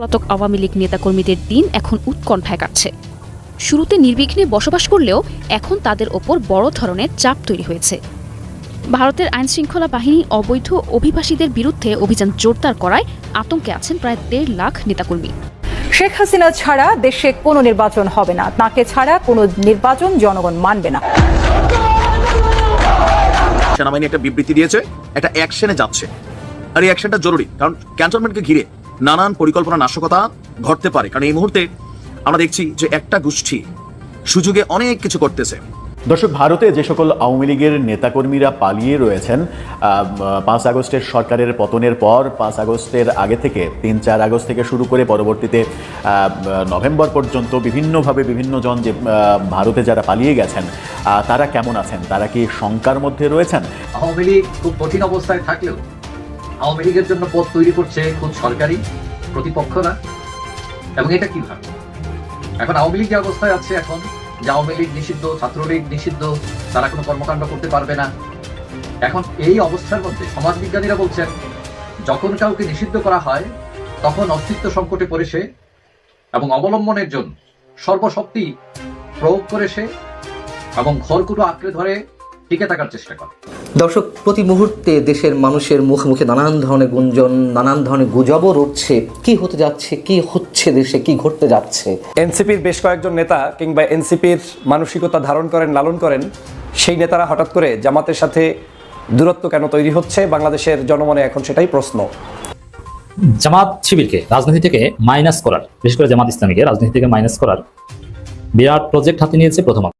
পলাতক আওয়ামী লীগ নেতাকর্মীদের দিন এখন উৎকণ্ঠায় কাটছে। শুরুতে নির্বিঘ্নে বসবাস করলেও এখন তাদের ওপর বড় ধরনের চাপ তৈরি হয়েছে। ভারতের আইনশৃঙ্খলা বাহিনী অবৈধ অভিবাসীদের বিরুদ্ধে অভিযান জোরদার করায় আতঙ্কে আছেন প্রায় দেড় লাখ নেতাকর্মী। শেখ হাসিনা ছাড়া দেশে কোনো নির্বাচন হবে না। তাকে ছাড়া কোনো নির্বাচন জনগণ মানবে না। সেনাবাহিনী একটা বিবৃতি দিয়েছে একটা অ্যাকশনে যাচ্ছে। আর এই অ্যাকশনটা জরুরি কারণ ক্যান্টনমেন্টকে ঘিরে। নানান পরিকল্পনা নাশকতা ঘটতে পারে। কারণ এই মুহূর্তে আমরা দেখছি যে একটা গোষ্ঠী সুযোগে অনেক কিছু করতেছে। দর্শক ভারতে যে সকল আওয়ামী লীগের নেতাকর্মীরা পালিয়ে রয়েছেন পাঁচ আগস্টের সরকারের পতনের পর পাঁচ আগস্টের আগে থেকে তিন চার আগস্ট থেকে শুরু করে পরবর্তীতে নভেম্বর পর্যন্ত বিভিন্নভাবে বিভিন্ন জন যে ভারতে যারা পালিয়ে গেছেন তারা কেমন আছেন? তারা কি শঙ্কার মধ্যে রয়েছেন? আওয়ামী লীগ খুব কঠিন অবস্থায় থাকলেও আওয়ামী লীগের জন্য পথ তৈরি করছে খুব সরকারি প্রতিপক্ষরা এবং এটা কীভাবে? এখন আওয়ামী লীগ যে অবস্থায় আছে এখন, যে আওয়ামী লীগ নিষিদ্ধ, ছাত্রলীগ নিষিদ্ধ, তারা কোনো কর্মকাণ্ড করতে পারবে না। এখন এই অবস্থার মধ্যে সমাজ বিজ্ঞানীরা বলছেন, যখন কাউকে নিষিদ্ধ করা হয়, তখন অস্তিত্ব সংকটে পড়ে সে এবং অবলম্বনের জন্য সর্বশক্তি প্রয়োগ করে সে এবং ঘরকুটো আঁকড়ে ধরে টিকে থাকার চেষ্টা করে। দর্শক প্রতি মুহূর্তে দেশের মানুষের মুখে মুখে নানান ধরনের গুঞ্জন নানান ধরনের গুজবও উঠছে কি হতে যাচ্ছে কি হচ্ছে দেশে কি ঘটতে যাচ্ছে? এনসিপির বেশ কয়েকজন নেতা কিংবা এনসিপির মানসিকতা ধারণ করেন লালন করেন সেই নেতারা হঠাৎ করে জামাতের সাথে দূরত্ব কেন তৈরি হচ্ছে? বাংলাদেশের জনমনে এখন সেটাই প্রশ্ন। জামাত শিবিরকে রাজনীতি থেকে মাইনাস করার বিশেষ করে জামাত ইসলামীকে রাজনীতি থেকে মাইনাস করার বিরাট প্রজেক্ট হাতে নিয়েছে প্রথম আলো।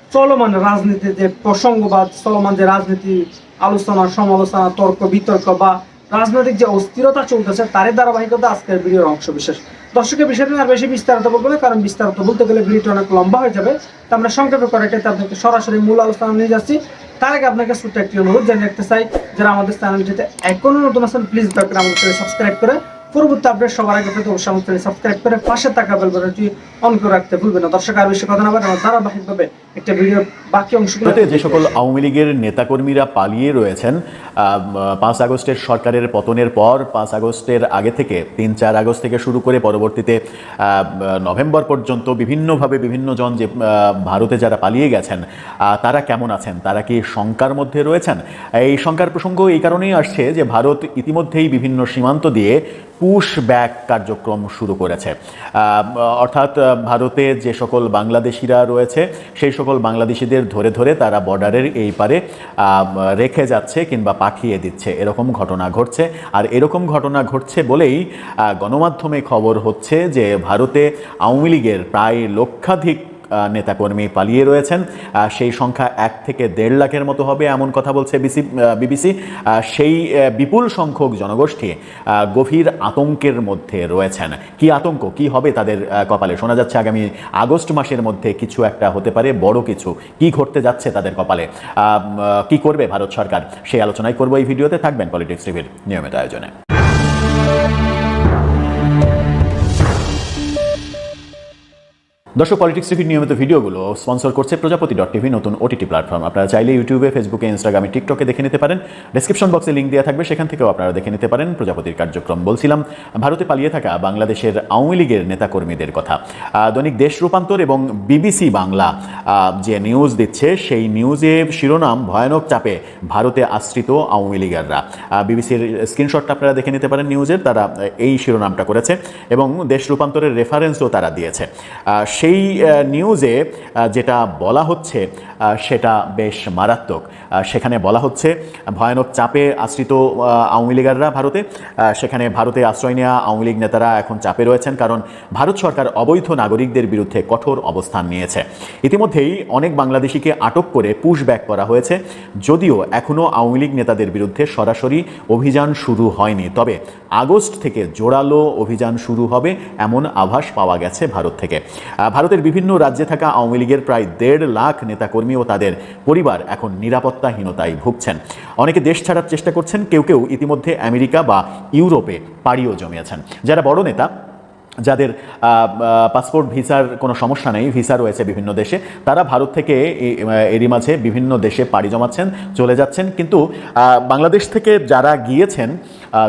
চলমান রাজনীতি যে প্রসঙ্গবাদ, চলমান যে রাজনীতি, আলোচনা, সমালোচনা, তর্ক, বিতর্ক বা রাজনৈতিক যে অস্থিরতা চলতেছে, তারই ধারাবাহিকতা আজকের ভিডিওর অংশ বিশেষ। দর্শকের বিষয়টা আর বেশি বিস্তারিত বলব না, কারণ বিস্তারিত বলতে গেলে ভিডিওটা অনেক লম্বা হয়ে যাবে। তা আমরা সংক্ষেপে করে কেটে আপনাকে সরাসরি মূল আলোচনা নিয়ে যাচ্ছি। তার আগে আপনাকে ছোট্ট একটি অনুরোধ জানিয়ে রাখতে চাই, যারা আমাদের চ্যানেলটিতে এখনও নতুন আছেন প্লিজ দয়া করে আমাদের চ্যানেল সাবস্ক্রাইব করে পরবর্তী আপডেট সবার আগে পেতে অবশ্যই আমাদের চ্যানেল সাবস্ক্রাইব করে পাশে থাকা বেল বাটনটি অন করে রাখতে ভুলবেন না। দর্শক, আর বেশি কথা না বলে ধারাবাহিকভাবে একটা ভিডিওর বাকি অংশগুলো যে সকল আওয়ামী লীগের নেতাকর্মীরা পালিয়ে রয়েছেন পাঁচ আগস্টের সরকারের পতনের পর পাঁচ আগস্টের আগে থেকে তিন চার আগস্ট থেকে শুরু করে পরবর্তীতে নভেম্বর পর্যন্ত বিভিন্নভাবে বিভিন্ন জন যে ভারতে যারা পালিয়ে গেছেন তারা কেমন আছেন? তারা কি শঙ্কার মধ্যে রয়েছেন? এই শঙ্কার প্রসঙ্গ এই কারণেই আসছে যে ভারত ইতিমধ্যেই বিভিন্ন সীমান্ত দিয়ে পুশ ব্যাক কার্যক্রম শুরু করেছে। অর্থাৎ ভারতে যে সকল বাংলাদেশিরা রয়েছে সেই সকল বাংলাদেশিদের ধরে ধরে তারা বর্ডারের এই পারে রেখে যাচ্ছে কিংবা পাঠিয়ে দিচ্ছে। এরকম ঘটনা ঘটছে। আর এরকম ঘটনা ঘটছে বলেই গণমাধ্যমে খবর হচ্ছে যে ভারতে আওয়ামী লীগের প্রায় লক্ষাধিক নেতাকর্মী পালিয়ে রয়েছেন। সেই সংখ্যা এক থেকে দেড় লাখের মতো হবে এমন কথা বলছে বিসি বিবিসি। সেই বিপুল সংখ্যক জনগোষ্ঠী গভীর আতঙ্কের মধ্যে রয়েছেন। কি আতঙ্ক? কি হবে তাদের কপালে? শোনা যাচ্ছে আগামী আগস্ট মাসের মধ্যে কিছু একটা হতে পারে, বড় কিছু। কি ঘটতে যাচ্ছে তাদের কপালে? কি করবে ভারত সরকার? সেই আলোচনায় করব এই ভিডিওতে। থাকবেন পলিটিক্স টিভির নিয়মিত আয়োজনে। দর্শক পলিটিক্স টিভির নিয়মিত ভিডিওগুলো স্পন্সর করছে প্রজাপতি ডট টিভি নতুন ওটিটি প্ল্যাটফর্ম আপনারা চাইলে ইউটিউবে ফেসবুকে ইনস্টাগ্রামে টিকটকে দেখে নিতে পারেন। ডেসক্রিপশন বক্সে লিঙ্ক দেওয়া থাকবে, সেখান থেকেও আপনারা দেখে নিতে পারেন প্রজাপতির কার্যক্রম। বলছিলাম, ভারতে পালিয়ে থাকা বাংলাদেশের আওয়ামী লীগের নেতাকর্মীদের কথা। দৈনিক দেশ রূপান্তর এবং বিবিসি বাংলা যে নিউজ দিচ্ছে, সেই নিউজে শিরোনাম ভয়ানক চাপে ভারতে আশ্রিত আওয়ামী লীগাররা। বিবিসির স্ক্রিনশটটা আপনারা দেখে নিতে পারেন নিউজের তারা এই শিরোনামটা করেছে এবং দেশ রূপান্তরের রেফারেন্সও তারা দিয়েছে। সেই নিউজে যেটা বলা হচ্ছে সেটা বেশ মারাত্মক। সেখানে বলা হচ্ছে, ভয়ানক চাপে আশ্রিত আওয়ামী লীগাররা ভারতে। সেখানে ভারতে আশ্রয় নেওয়া আওয়ামী লীগ নেতারা এখন চাপে রয়েছেন কারণ ভারত সরকার অবৈধ নাগরিকদের বিরুদ্ধে কঠোর অবস্থান নিয়েছে। ইতিমধ্যেই অনেক বাংলাদেশিকে আটক করে পুশ ব্যাক করা হয়েছে, যদিও এখনও আওয়ামী লীগ নেতাদের বিরুদ্ধে সরাসরি অভিযান শুরু হয়নি। তবে আগস্ট থেকে জোরালো অভিযান শুরু হবে এমন আভাস পাওয়া গেছে ভারত থেকে। ভারতের বিভিন্ন রাজ্যে থাকা আওয়ামী লীগের প্রায় দেড় লাখ নেতাকর্মী ও তাদের পরিবার এখন নিরাপত্তাহীনতায় ভুগছেন। অনেকে দেশ ছাড়ার চেষ্টা করছেন, কেউ কেউ ইতিমধ্যে আমেরিকা বা ইউরোপে পাড়িও জমিয়েছেন। যারা বড় নেতা, যাদের পাসপোর্ট, ভিসার কোনো সমস্যা নেই, ভিসা রয়েছে বিভিন্ন দেশে, তারা ভারত থেকে এরই মাঝে বিভিন্ন দেশে পাড়ি জমাচ্ছেন, চলে যাচ্ছেন। কিন্তু বাংলাদেশ থেকে যারা গিয়েছেন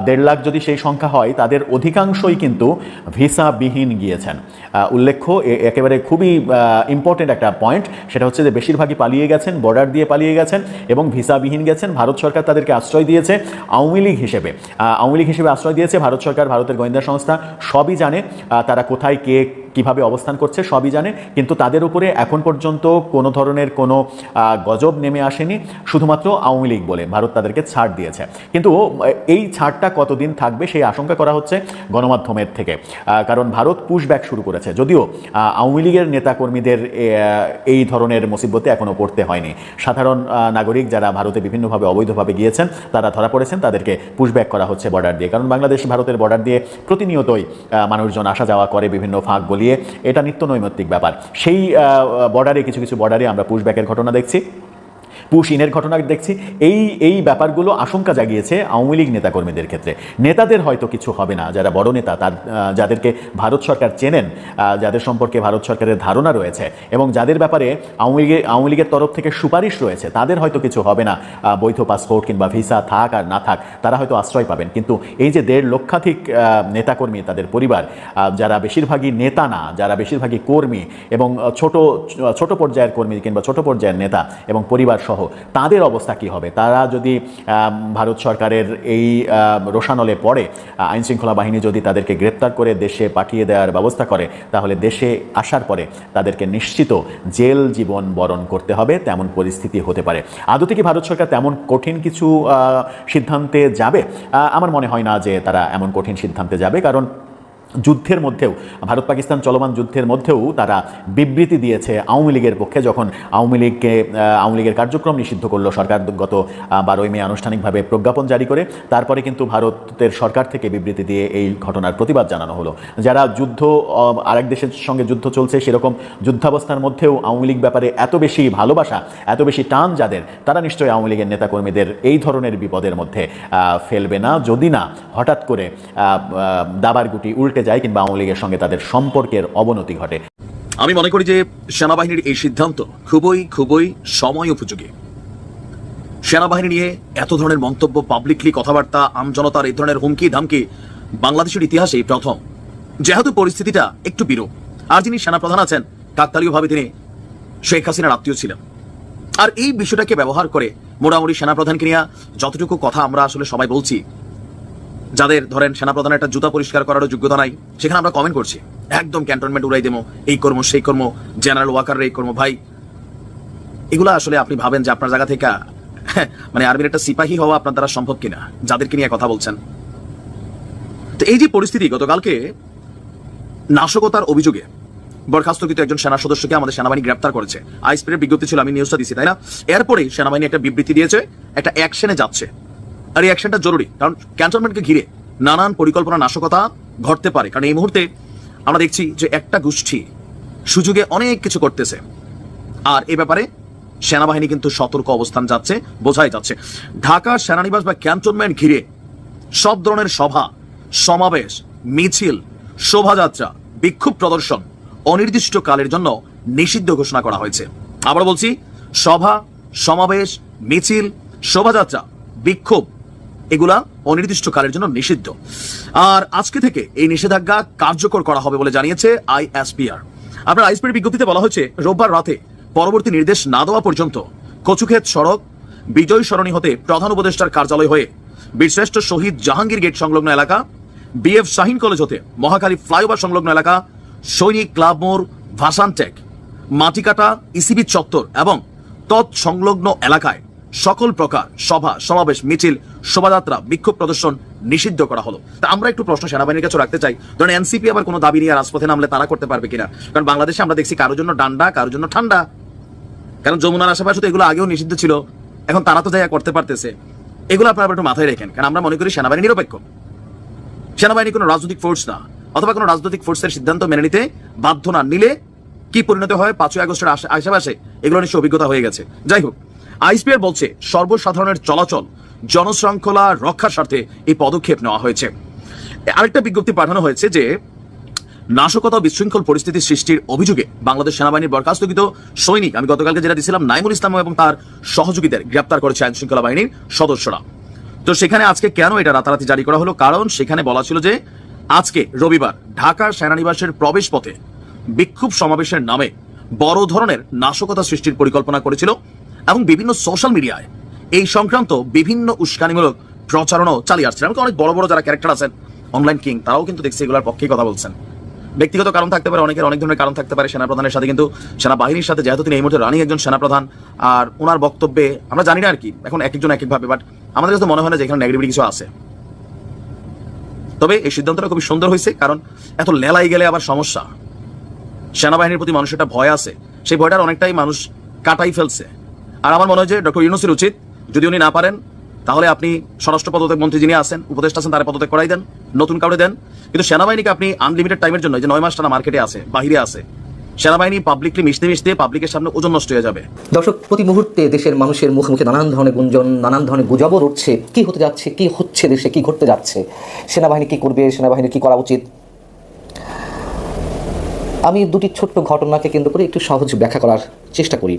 দেড় লাখ যদি সেই সংখ্যা হয়, তাদের অধিকাংশই কিন্তু ভিসাবিহীন গিয়েছেন। উল্লেখ্য একেবারে খুবই ইম্পর্টেন্ট একটা পয়েন্ট সেটা হচ্ছে যে বেশিরভাগই পালিয়ে গেছেন বর্ডার দিয়ে পালিয়ে গেছেন এবং ভিসাবিহীন গেছেন। ভারত সরকার তাদেরকে আশ্রয় দিয়েছে আওয়ামী লীগ হিসেবে। আওয়ামী লীগ হিসেবে আশ্রয় দিয়েছে ভারত সরকার, ভারতের গোয়েন্দা সংস্থা। সবই জানে তারা কোথায়, কে কীভাবে অবস্থান করছে সবই জানে, কিন্তু তাদের উপরে এখন পর্যন্ত কোনো ধরনের কোনো গজব নেমে আসেনি, শুধুমাত্র আওয়ামী লীগ বলে ভারত তাদেরকে ছাড় দিয়েছে। কিন্তু এই ছাড়টা কতদিন থাকবে সেই আশঙ্কা করা হচ্ছে গণমাধ্যমের থেকে। কারণ ভারত পুশব্যাক শুরু করেছে। যদিও আওয়ামী লীগের নেতাকর্মীদের এই ধরনের মুসিবতে এখনও পড়তে হয়নি। সাধারণ নাগরিক যারা ভারতে বিভিন্নভাবে অবৈধভাবে গিয়েছেন, তারা ধরা পড়েছেন, তাদেরকে পুশব্যাক করা হচ্ছে বর্ডার দিয়ে। কারণ বাংলাদেশ ভারতের বর্ডার দিয়ে প্রতিনিয়তই মানুষজন আসা যাওয়া করে বিভিন্ন ফাঁক গলিয়ে এটা নিত্য নৈমিত্তিক ব্যাপার। সেই বর্ডারে কিছু কিছু বর্ডারে আমরা পুশব্যাকের ঘটনা দেখছি। পুশ ইনের ঘটনা দেখছি। এই এই ব্যাপারগুলো আশঙ্কা জাগিয়েছে আওয়ামী লীগ নেতাকর্মীদের ক্ষেত্রে। নেতাদের হয়তো কিছু হবে না। যারা বড় নেতা তার যাদেরকে ভারত সরকার চেনেন যাদের সম্পর্কে ভারত সরকারের ধারণা রয়েছে এবং যাদের ব্যাপারে আওয়ামী লীগের আওয়ামী লীগের তরফ থেকে সুপারিশ রয়েছে, তাদের হয়তো কিছু হবে না। বৈধ পাসপোর্ট কিংবা ভিসা থাক আর না থাক, তারা হয়তো আশ্রয় পাবেন। কিন্তু এই যে দেড় লক্ষাধিক নেতাকর্মী তাদের পরিবার যারা বেশিরভাগই নেতা না, যারা বেশিরভাগই কর্মী এবং ছোট ছোট পর্যায়ের কর্মী কিংবা ছোট পর্যায়ের নেতা এবং পরিবার সহ তাদের অবস্থা কি হবে? তারা যদি ভারত সরকারের এই আহ, রোষানলে পড়ে আইন শৃঙ্খলা বাহিনী যদি তাদেরকে গ্রেপ্তার করে দেশে পাঠিয়ে দেওয়ার ব্যবস্থা করে তাহলে দেশে আসার পরে তাদেরকে নিশ্চিত জেল জীবন বরণ করতে হবে তেমন পরিস্থিতি হতে পারে। আদতে কি ভারত সরকার তেমন কঠিন কিছু সিদ্ধান্তে যাবে? আমার মনে হয় না যে তারা এমন কঠিন সিদ্ধান্তে যাবে কারণ যুদ্ধের মধ্যেও, ভারত পাকিস্তান চলমান যুদ্ধের মধ্যেও তারা বিবৃতি দিয়েছে আওয়ামী লীগের পক্ষে যখন আওয়ামী লীগকে আওয়ামী লীগের কার্যক্রম নিষিদ্ধ করল সরকার গত বারোই মে আনুষ্ঠানিকভাবে প্রজ্ঞাপন জারি করে, তারপরে কিন্তু ভারতের সরকার থেকে বিবৃতি দিয়ে এই ঘটনার প্রতিবাদ জানানো হলো। যারা যুদ্ধ আরেক দেশের সঙ্গে যুদ্ধ চলছে সেরকম যুদ্ধাবস্থার মধ্যেও আওয়ামী লীগ ব্যাপারে এত বেশি ভালোবাসা, এত বেশি টান যাদের, তারা নিশ্চয়ই আওয়ামী লীগের নেতাকর্মীদের এই ধরনের বিপদের মধ্যে ফেলবে না। যদি না, হঠাৎ করে দাবার গুটি উল্টে যায় কিংবা আওয়ামী লীগের সঙ্গে তাদের সম্পর্কের অবনতি ঘটে। আমি মনে করি যে সেনাবাহিনীর এই সিদ্ধান্ত খুবই খুবই সময় উপযোগী। সেনাবাহিনী নিয়ে এত ধরনের মন্তব্য পাবলিকলি কথাবার্তা আমজনতার এই ধরনের হুমকি, ধামকি বাংলাদেশের ইতিহাসে প্রথম। যেহেতু পরিস্থিতিটা একটু বিরূপ আর যিনি সেনাপ্রধান আছেন কাকতালীয়ভাবে তিনি শেখ হাসিনার আত্মীয় ছিলেন। আর এই বিষয়টাকে ব্যবহার করে মোটামুটি সেনাপ্রধানকে নিয়ে যতটুকু কথা আমরা আসলে সবাই বলছি যাদের ধরেন সেনাপ্রধানের একটা জুতা পরিষ্কার করারও যোগ্যতা নাই, সেখানে আমরা কমেন্ট করছি। একদম ক্যান্টনমেন্ট উড়াই দেবো, এই কর্ম, সেই কর্ম জেনারেল ওয়াকারের এই কর্ম। ভাই, এগুলো আসলে আপনি ভাবেন যে আপনার জায়গা থেকে মানে আর্মির একটা সিপাহী হওয়া আপনার দ্বারা সম্ভব কিনা? যাদেরকে নিয়ে কথা বলছেন। তো এই যে পরিস্থিতি, গতকালকে নাশকতার অভিযোগে বরখাস্তকৃত একজন সেনা সদস্যকে আমাদের সেনাবাহিনী গ্রেপ্তার করেছে। আইসপির বিজ্ঞপ্তি ছিল, আমি নিউজটা দিচ্ছি তাই না? এরপরেই সেনাবাহিনী একটা বিবৃতি দিয়েছে, একটা অ্যাকশনে যাচ্ছে। আর এই অ্যাকশনটা জরুরি। কারণ ক্যান্টনমেন্টকে ঘিরে নানান পরিকল্পনা নাশকতা ঘটতে পারে। কারণ এই মুহূর্তে আমরা দেখছি যে একটা গোষ্ঠী সুযোগে অনেক কিছু করতেছে। আর এ ব্যাপারে সেনাবাহিনী কিন্তু সতর্ক অবস্থান যাচ্ছে, বোঝাই যাচ্ছে। ঢাকার সেনানিবাস বা ক্যান্টনমেন্ট ঘিরে সব ধরনের সভা, সমাবেশ, মিছিল, শোভাযাত্রা, বিক্ষোভ প্রদর্শন অনির্দিষ্ট কালের জন্য নিষিদ্ধ ঘোষণা করা হয়েছে। আবার বলছি, সভা, সমাবেশ, মিছিল, শোভাযাত্রা, বিক্ষোভ এগুলা অনির্দিষ্ট কালের জন্য নিষিদ্ধ। আর আজকে থেকে এই নিষেধাজ্ঞা কার্যকর করা হবে বলে জানিয়েছে আইএসপিআর। আপনার আইএসপির বিজ্ঞপ্তিতে বলা হয়েছে, রোববার রাতে পরবর্তী নির্দেশ না দেওয়া পর্যন্ত কচুক্ষেত সড়ক বিজয় সরণী হতে প্রধান উপদেষ্টার কার্যালয় হয়ে বীরশ্রেষ্ঠ শহীদ জাহাঙ্গীর গেট সংলগ্ন এলাকা, বিএফ শাহিন কলেজ হতে মহাকালী ফ্লাইওভার সংলগ্ন এলাকা, সৈনিক ক্লাব মোড়, ভাসানটেক, মাটিকাটা, ইসিবি চত্বর এবং তৎসংলগ্ন এলাকায় সকল প্রকার সভা, সমাবেশ, মিছিল, শোভাযাত্রা, বিক্ষোভ প্রদর্শন নিষিদ্ধ করা হলো। তা আমরা একটু প্রশ্ন সেনাবাহিনীর কাছে রাখতে চাই। ধরেন এনসিপি আবার কোনো দাবি নিয়ে রাজপথে নামলে তারা করতে পারবে কিনা? কারণ বাংলাদেশে আমরা দেখছি কারোর জন্য ডান্ডা, কারোর জন্য ঠান্ডা। কারণ যমুনার আশেপাশে তো এগুলো আগেও নিষিদ্ধ ছিল। এখন তারা তো যাইয়া করতে পারতেছে। এগুলো আপনারা একটু মাথায় রেখেন, কারণ আমরা মনে করি সেনাবাহিনী নিরপেক্ষ। সেনাবাহিনী কোনো রাজনৈতিক ফোর্স না, অথবা কোনো রাজনৈতিক ফোর্সের সিদ্ধান্ত মেনে নিতে বাধ্য না নিলে কি পরিণত হয়? পাঁচই আগস্টের আশে- আশেপাশে এগুলো নিশ্চয় অভিজ্ঞতা হয়ে গেছে। যাই হোক আইসপিআর বলছে, সর্বসাধারণের চলাচল, জনশৃঙ্খলা রক্ষার স্বার্থে এই পদক্ষেপ নেওয়া হয়েছে। আরেকটা বিজ্ঞপ্তি পাঠানো হয়েছে যে, নাশকতা বিশৃঙ্খল পরিস্থিতি সৃষ্টির অভিযোগে বাংলাদেশ সেনাবাহিনীর বরখাস্তকৃত সৈনিক, আমি গতকালকে যেটা দিয়েছিলাম, নাইমুল ইসলাম এবং তার সহযোগীদের গ্রেপ্তার করেছে আইন শৃঙ্খলা বাহিনীর সদস্যরা। তো সেখানে আজকে কেন এটা রাতারাতি জারি করা হলো? কারণ সেখানে বলা ছিল যে, আজকে রবিবার ঢাকার সেনানিবাসের প্রবেশ পথে বিক্ষোভ সমাবেশের নামে বড় ধরনের নাশকতা সৃষ্টির পরিকল্পনা করেছিল এবং বিভিন্ন সোশ্যাল মিডিয়ায় এই সংক্রান্ত বিভিন্ন উস্কানিমূলক প্রচারণাও চালিয়ে আসছে এমনকি অনেক বড় বড় যারা ক্যারেক্টার আছেন অনলাইন কিং তারাও কিন্তু দেখছি এগুলোর পক্ষেই কথা বলছেন। ব্যক্তিগত কারণ থাকতে পারে, অনেকের অনেক ধরনের কারণ থাকতে পারে, সেনাপ্রধানের সাথে কিন্তু সেনাবাহিনীর সাথে, যেহেতু তিনি এই মুহূর্তে রানিং একজন সেনাপ্রধান, আর ওনার বক্তব্যে আমরা জানি না আর কি, এখন এক একজন এক একভাবে বাট আমাদের কাছে মনে হয় না যে এখানে নেগেটিভিটি কিছু আছে। তবে এই সিদ্ধান্তটা খুবই সুন্দর হয়েছে, কারণ এত লেলাই গেলে আবার সমস্যা। সেনাবাহিনীর প্রতি মানুষের একটা ভয় আছে, সেই ভয়টার অনেকটাই মানুষ কাটাই ফেলছে। আর আমার মনে হয় যে ডক্টর ইউনুসের উচিত, যদি উনি না পারেন, তাহলে আপনি স্বরাষ্ট্র পদত্যাগ মন্ত্রী যিনি আছেন, উপদেষ্টা আছেন, তারা পদত্যাগ করাই দেন, নতুন কাউরে দেন। কিন্তু সেনাবাহিনীকে আপনি আনলিমিটেড টাইমের জন্য যে নয় মাস টানা মার্কেটে আছে, বাহিরে আছে, সেনাবাহিনী পাবলিকলি মিশতে মিশতে পাবলিকের সামনে ওজন নষ্ট হয়ে যাবে। দর্শক, প্রতি মুহূর্তে দেশের মানুষের মুখে মুখে নানান ধরনের গুঞ্জন, নানান ধরনের গুজবও উঠছে। কি হতে যাচ্ছে, কি হচ্ছে দেশে, কি ঘটতে যাচ্ছে? সেনাবাহিনী কি করবে, সেনাবাহিনীর কি করা উচিত? আমি দুটি ছোট্ট ঘটনাকে কেন্দ্র করে একটু সহজ ব্যাখ্যা করার চেষ্টা করি।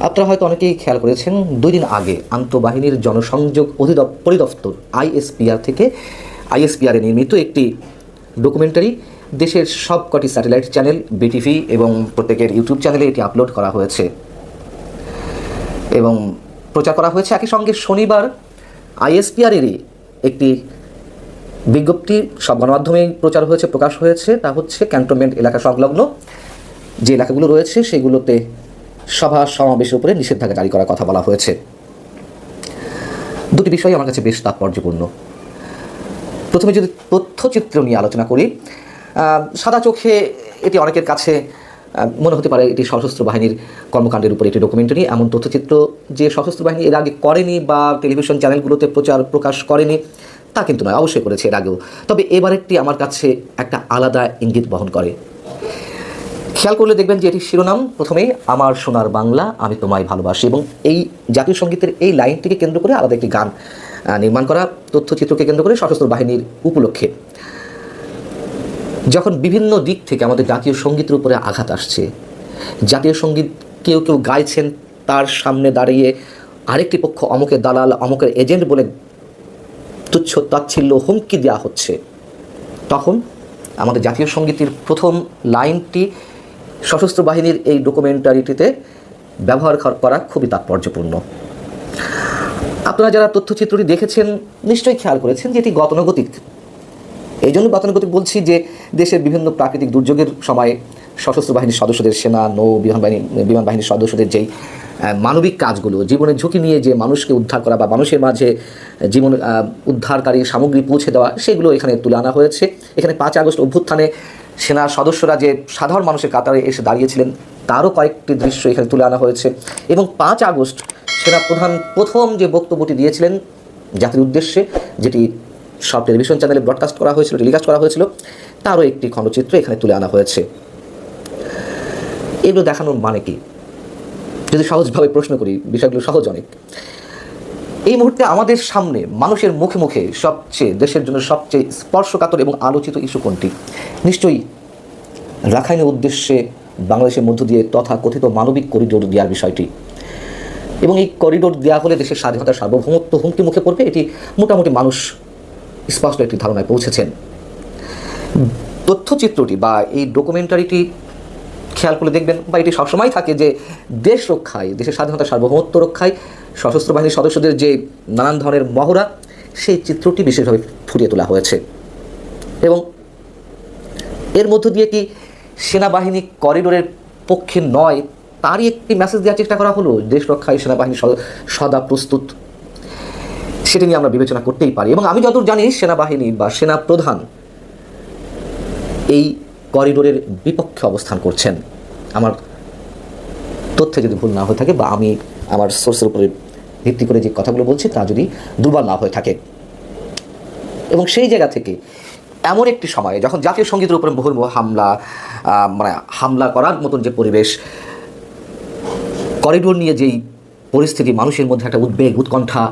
আপনারা হয়তো অনেকেই খেয়াল করেছেন, দুই দিন আগে আন্তঃবাহিনীর জনসংযোগ অধিদপ, পরিদপ্তর আইএসপিআর থেকে আইএসপিআর নির্মিত একটি ডকুমেন্টারি দেশের সব কটি স্যাটেলাইট চ্যানেল, বিটিভি এবং প্রত্যেকের ইউটিউব চ্যানেলে এটি আপলোড করা হয়েছে। এবং প্রচার করা হয়েছে। একই সঙ্গে শনিবার আইএসপিআরেরই একটি বিজ্ঞপ্তি, সব গণমাধ্যমেই প্রচার হয়েছে, প্রকাশ হয়েছে। তা হচ্ছে, ক্যান্টনমেন্ট এলাকা সংলগ্ন যে এলাকাগুলো রয়েছে, সেগুলোতে সভা সমাবেশের উপরে নিষেধাজ্ঞা জারি করার কথা বলা হয়েছে। দুটি বিষয় আমার কাছে বেশ তাৎপর্যপূর্ণ। প্রথমে যদি তথ্যচিত্র নিয়ে আলোচনা করি সাদা চোখে এটি অনেকের কাছে মনে হতে পারে এটি সশস্ত্র বাহিনীর কর্মকাণ্ডের উপরে একটি ডকুমেন্টারি এমন তথ্যচিত্র যে সশস্ত্র বাহিনী এর আগে করেনি বা টেলিভিশন চ্যানেলগুলোতে প্রচার প্রকাশ করেনি, তা কিন্তু নয়, অবশ্যই করেছে এর আগেও। তবে এবারেরটি আমার কাছে একটা আলাদা ইঙ্গিত বহন করে। খেয়াল করলে দেখবেন যে এটি শিরোনাম প্রথমেই, আমার সোনার বাংলা, আমি তোমায় ভালোবাসি। এবং এই জাতীয় সঙ্গীতের এই লাইনটিকে কেন্দ্র করে আলাদা একটি গান নির্মাণ করা, তথ্যচিত্রকে কেন্দ্র করে সশস্ত্র বাহিনীর উপলক্ষে। যখন বিভিন্ন দিক থেকে আমাদের জাতীয় সঙ্গীতের উপরে আঘাত আসছে, জাতীয় সংগীত কেউ কেউ গাইছেন, তার সামনে দাঁড়িয়ে আরেকটি পক্ষ অমুকের দালাল, অমুকের এজেন্ট বলে তুচ্ছ তাচ্ছিল্য হুমকি দেওয়া হচ্ছে, তখন আমাদের জাতীয় সঙ্গীতের প্রথম লাইনটি সশস্ত্র বাহিনীর এই ডকুমেন্টারিটিতে ব্যবহার করা খুবই তাৎপর্যপূর্ণ। আপনারা যারা তথ্যচিত্রটি দেখেছেন, নিশ্চয়ই খেয়াল করেছেন যে এটি গতানুগতিক। এই জন্য গতানুগতিক বলছি যে দেশের বিভিন্ন প্রাকৃতিক দুর্যোগের সময় সশস্ত্র বাহিনীর সদস্যদের সেনা, নৌ, বিমান বাহিনী, বিমান বাহিনীর সদস্যদের যেই মানবিক কাজগুলো, জীবনের ঝুঁকি নিয়ে যে মানুষকে উদ্ধার করা বা মানুষের মাঝে জীবন উদ্ধারকারী সামগ্রী পৌঁছে দেওয়া, সেগুলো এখানে তুলে আনা হয়েছে। এখানে পাঁচ আগস্ট অভ্যুত্থানে সেনার সদস্যরা যে সাধারণ মানুষের কাতারে এসে দাঁড়িয়েছিলেন, তারও কয়েকটি দৃশ্য এখানে তুলে আনা হয়েছে। এবং পাঁচ আগস্ট সেনা প্রধান প্রথম যে বক্তব্যটি দিয়েছিলেন জাতির উদ্দেশ্যে যেটি সব টেলিভিশন চ্যানেলে ব্রডকাস্ট করা হয়েছিল টেলিকাস্ট করা হয়েছিল, তারও একটি খণ্ডচিত্র এখানে তুলে আনা হয়েছে। এগুলো দেখানোর মানে কি? যদি সহজভাবে প্রশ্ন করি, বিষয়গুলো সহজ অনেক। এই মুহূর্তে আমাদের সামনে মানুষের মুখে মুখে সবচেয়ে দেশের জন্য সবচেয়ে স্পর্শকাতর এবং আলোচিত ইস্যু কোনটি? নিশ্চয়ই রাখাইনের উদ্দেশ্যে বাংলাদেশের মধ্য দিয়ে তথা কথিত মানবিক করিডোর দেওয়ার বিষয়টি। এবং এই করিডোর দেওয়া হলে দেশের স্বাধীনতার সার্বভৌমত্ব হুমকি মুখে পড়বে, এটি মোটামুটি মানুষ স্পষ্ট একটি ধারণায় পৌঁছেছেন। তথ্যচিত্রটি বা এই ডকুমেন্টারিটি খেয়াল করে দেখবেন, বা এটি সবসময় থাকে যে দেশ রক্ষায়, দেশের স্বাধীনতা সার্বভৌমত্ব রক্ষায় সশস্ত্র বাহিনীর সদস্যদের যে নানান ধরনের মহড়া, সেই চিত্রটি বিশেষভাবে ফুটিয়ে তোলা হয়েছে। এবং এর মধ্য দিয়ে কি সেনাবাহিনী করিডোরের পক্ষে নয়, তারই একটি মেসেজ দেওয়ার চেষ্টা করা হলো, দেশ রক্ষায় সেনাবাহিনী সদ- প্রস্তুত। সেটা নিয়ে আমরা বিবেচনা করতেই পারি। এবং আমি যতদূর জানি, সেনাবাহিনী বা সেনা প্রধান এই করিডোরের বিপক্ষে অবস্থান করছেন। আমার তথ্যে যদি ভুল না হয়ে থাকে বা আমি আমার সোর্সের উপরে ভিত্তি করে যে কথাগুলো বলছি তা যদি দুর্বল না হয়ে থাকে। এবং সেই জায়গা থেকে এমন একটি সময়ে যখন জাতীয় সঙ্গীতের উপরে মুহুর্মুহ হামলা মানে হামলা করার মতন যে পরিবেশ করিডোর নিয়ে যেই পরিস্থিতি, মানুষের মধ্যে একটা উদ্বেগ, উৎকণ্ঠা,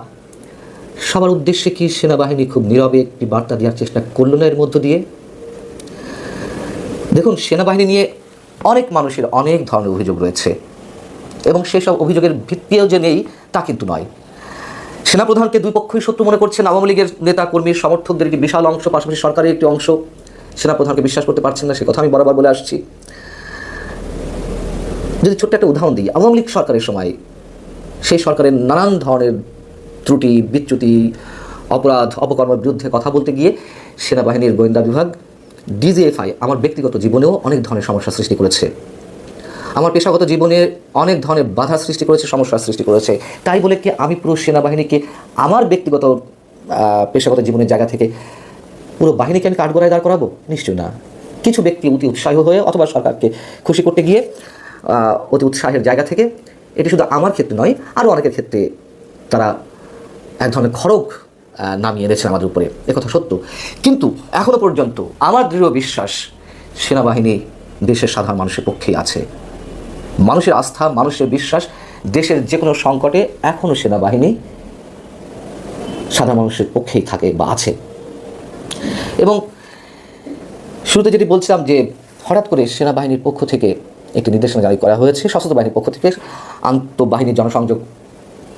সবার উদ্দেশ্যে কি সেনাবাহিনী খুব নীরবে একটি বার্তা দেওয়ার চেষ্টা করল না এর মধ্য দিয়ে? দেখুন, সেনাবাহিনী নিয়ে অনেক মানুষের অনেক ধরনের অভিযোগ রয়েছে। এবং সেসব অভিযোগের ভিত্তিও যে নেই তা কিন্তু নয়। সেনাপ্রধানকে দুই পক্ষই শত্রু মনে করছেন। আওয়ামী লীগের নেতা কর্মী সমর্থকদের একটি বিশাল অংশ, পাশাপাশি সরকারের একটি অংশ। সেনাপ্রধানকে বিশ্বাস করতে পারছেন না, সে কথা আমি বরাবর বলে আসছি। যদি ছোট্ট একটা উদাহরণ দিই, আওয়ামী লীগ সরকারের সময় সেই সরকারের নানান ধরনের ত্রুটি, বিচ্যুতি, অপরাধ, অপকর্মের বিরুদ্ধে কথা বলতে গিয়ে সেনাবাহিনীর গোয়েন্দা বিভাগ ডিজিএফআই আমার ব্যক্তিগত জীবনেও অনেক ধরনের সমস্যা সৃষ্টি করেছে। আমার পেশাগত জীবনে অনেক ধরনের বাধা সৃষ্টি করেছে সমস্যার সৃষ্টি করেছে। তাই বলে কি আমি পুরো সেনাবাহিনীকে, আমার ব্যক্তিগত পেশাগত জীবনের জায়গা থেকে পুরো বাহিনীকে আমি কাঠগড়ায় দাঁড় করাবো? নিশ্চয়ই না। কিছু ব্যক্তি অতি উৎসাহী হয়ে অথবা সরকারকে খুশি করতে গিয়ে অতি উৎসাহের জায়গা থেকে, এটি শুধু আমার ক্ষেত্রে নয়, আরও অনেকের ক্ষেত্রে তারা এক ধরনের খড়গ নামিয়ে এনেছেন আমাদের উপরে। একথা সত্য। কিন্তু এখনও পর্যন্ত আমার দৃঢ় বিশ্বাস সেনাবাহিনী দেশের সাধারণ মানুষের পক্ষেই আছে। মানুষের আস্থা, মানুষের বিশ্বাস, দেশের যে কোনো সংকটে এখনও সেনাবাহিনী সাধারণ মানুষের পক্ষেই থাকে বা আছে। এবং শুরুতে যেটি বলছিলাম যে হঠাৎ করে সেনাবাহিনীর পক্ষ থেকে একটি নির্দেশনা জারি করা হয়েছে, সশস্ত্র বাহিনীর পক্ষ থেকে আন্তঃবাহিনী জনসংযোগ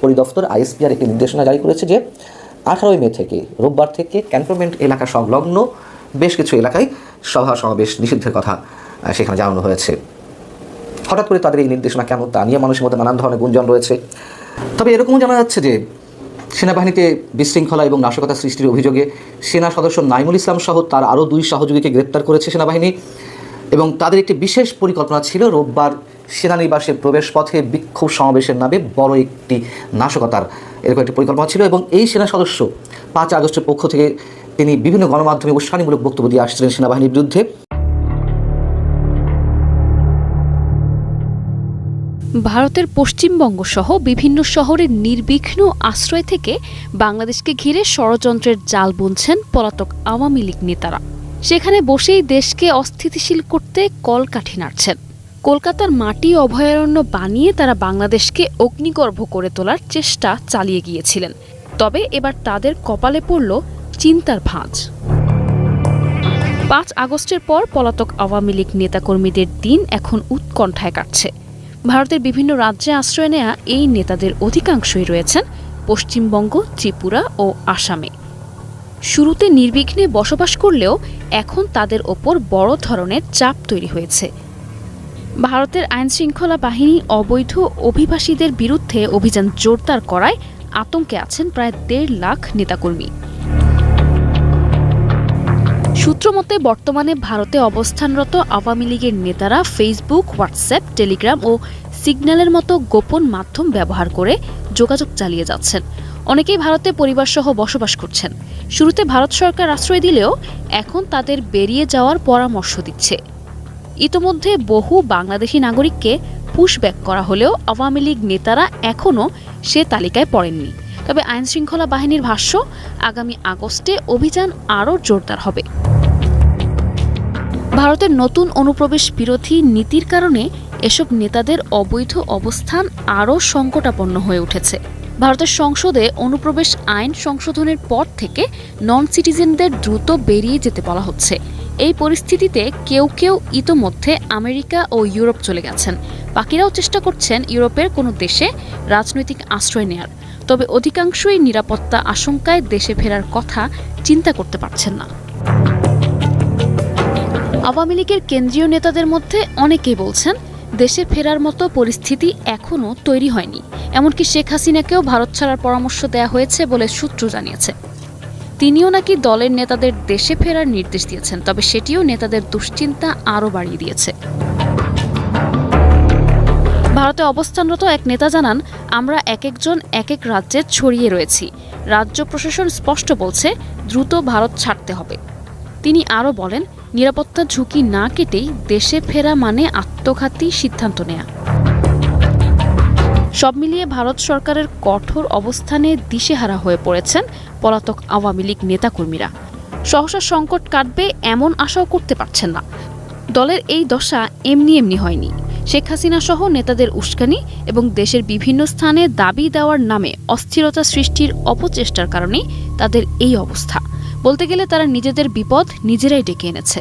পরিদপ্তর, আইএসপিআর একটি নির্দেশনা জারি করেছে যে আঠারোই মে থেকে রোববার থেকে ক্যান্টনমেন্ট এলাকা সংলগ্ন বেশ কিছু এলাকায় সভা সমাবেশ নিষিদ্ধের কথা সেখানে জানানো হয়েছে। হঠাৎ করে তাদের এই নির্দেশনা কেন তা নিয়ে মানুষের মধ্যে নানান ধরনের গুঞ্জন রয়েছে। তবে এরকমও জানা যাচ্ছে যে সেনাবাহিনীতে বিশৃঙ্খলা এবং নাশকতা সৃষ্টির অভিযোগে সেনা সদস্য নাইমুল ইসলাম সহ তার আরও দুই সহযোগীকে গ্রেপ্তার করেছে সেনাবাহিনী এবং তাদের একটি বিশেষ পরিকল্পনা ছিল রোববার সেনানিবাসের প্রবেশপথে বিক্ষোভ সমাবেশের নামে বড় একটি নাশকতার এরকম একটি পরিকল্পনা ছিল এবং এই সেনা সদস্য পাঁচ আগস্টের পক্ষ থেকে তিনি বিভিন্ন গণমাধ্যমে উস্কানিমূলক বক্তব্য দিয়ে আসছিলেন সেনাবাহিনীর বিরুদ্ধে। ভারতের পশ্চিমবঙ্গ সহ বিভিন্ন শহরের নির্বিঘ্ন আশ্রয় থেকে বাংলাদেশকে ঘিরে ষড়যন্ত্রের জাল বুনছেন পলাতক আওয়ামী লীগ নেতারা। সেখানে বসেই দেশকে অস্থিতিশীল করতে কলকাঠি নাড়ছেন। কলকাতার মাটি অভয়ারণ্য বানিয়ে তারা বাংলাদেশকে অগ্নিগর্ভ করে তোলার চেষ্টা চালিয়ে গিয়েছিলেন। তবে এবার তাদের কপালে পড়ল চিন্তার ভাঁজ। পাঁচ আগস্টের পর পলাতক আওয়ামী লীগ নেতাকর্মীদের দিন এখন উৎকণ্ঠায় কাটছে। ভারতের বিভিন্ন রাজ্যে আশ্রয় নেয়া এই নেতাদের অধিকাংশই রয়েছেন পশ্চিমবঙ্গ, ত্রিপুরা ও আসামে। শুরুতে নির্বিঘ্নে বসবাস করলেও এখন তাদের ওপর বড় ধরনের চাপ তৈরি হয়েছে। ভারতের আইনশৃঙ্খলা বাহিনী অবৈধ অভিবাসীদের বিরুদ্ধে অভিযান জোরদার করায় আতঙ্কে আছেন প্রায় দেড় লাখ নেতাকর্মী। সূত্রমতে বর্তমানে ভারতে অবস্থানরত আওয়ামী লীগের নেতারা ফেসবুক হোয়াটসঅ্যাপ টেলিগ্রাম ও সিগন্যালের মতো গোপন মাধ্যম ব্যবহার করে যোগাযোগ চালিয়ে যাচ্ছেন। অনেকেই ভারতে পরিবারসহ বসবাস করছেন। শুরুতে ভারত সরকার আশ্রয় দিলেও এখন তাদের বেরিয়ে যাওয়ার পরামর্শ দিচ্ছে। ইতোমধ্যে বহু বাংলাদেশি নাগরিককে পুশব্যাক করা হলেও আওয়ামী লীগ নেতারা এখনও সে তালিকায় পড়েননি। তবে আইনশৃঙ্খলা বাহিনীর ভাষ্য, আগামী আগস্টে অভিযান আরও জোরদার হবে। ভারতের নতুন অনুপ্রবেশ বিরোধী নীতির কারণে এসব নেতাদের অবৈধ অবস্থান আরও সংকটাপন্ন হয়ে উঠেছে। ভারতের সংসদে অনুপ্রবেশ আইন সংশোধনের পর থেকে নন সিটিজেনদের দ্রুত বেরিয়ে যেতে বলা হচ্ছে। এই পরিস্থিতিতে কেউ কেউ ইতোমধ্যে আমেরিকা ও ইউরোপ চলে গেছেন। বাকিরাও চেষ্টা করছেন ইউরোপের কোনো দেশে রাজনৈতিক আশ্রয় নেয়ার। তবে অধিকাংশই নিরাপত্তা আশঙ্কায় দেশে ফেরার কথা চিন্তা করতে পারছেন না। আওয়ামী লীগের কেন্দ্রীয় নেতাদের মধ্যে অনেকেই বলছেন, দেশে ফেরার মতো পরিস্থিতি এখনও তৈরি হয়নি। এমনকি শেখ হাসিনাকেও ভারত ছাড়ার পরামর্শ দেওয়া হয়েছে বলে সূত্র জানিয়েছে। তিনিও নাকি দলের নেতাদের দেশে ফেরার নির্দেশ দিয়েছেন, তবে সেটিও নেতাদের দুশ্চিন্তা আরও বাড়িয়ে দিয়েছে। ভারতে অবস্থানরত এক নেতা জানান, আমরা এক একজন এক এক রাজ্যে ছড়িয়ে রয়েছি। রাজ্য প্রশাসন স্পষ্ট বলছে, দ্রুত ভারত ছাড়তে হবে। তিনি আরও বলেন, নিরাপত্তা ঝুঁকি না কেটেই দেশে ফেরা মানে আত্মঘাতী সিদ্ধান্ত নেয়া। সব মিলিয়ে ভারত সরকারের কঠোর অবস্থানে দিশেহারা হয়ে পড়েছেন পলাতক আওয়ামী লীগ নেতাকর্মীরা। সহসা সংকট কাটবে এমন আশাও করতে পারছেন না। দলের এই দশা এমনি এমনি হয়নি। শেখ হাসিনা সহ নেতাদের উস্কানি এবং দেশের বিভিন্ন স্থানে দাবি দেওয়ার নামে অস্থিরতা সৃষ্টির অপচেষ্টার কারণেই তাদের এই অবস্থা। বলতে গেলে তারা নিজেদের বিপদ নিজেরাই ডেকে এনেছে।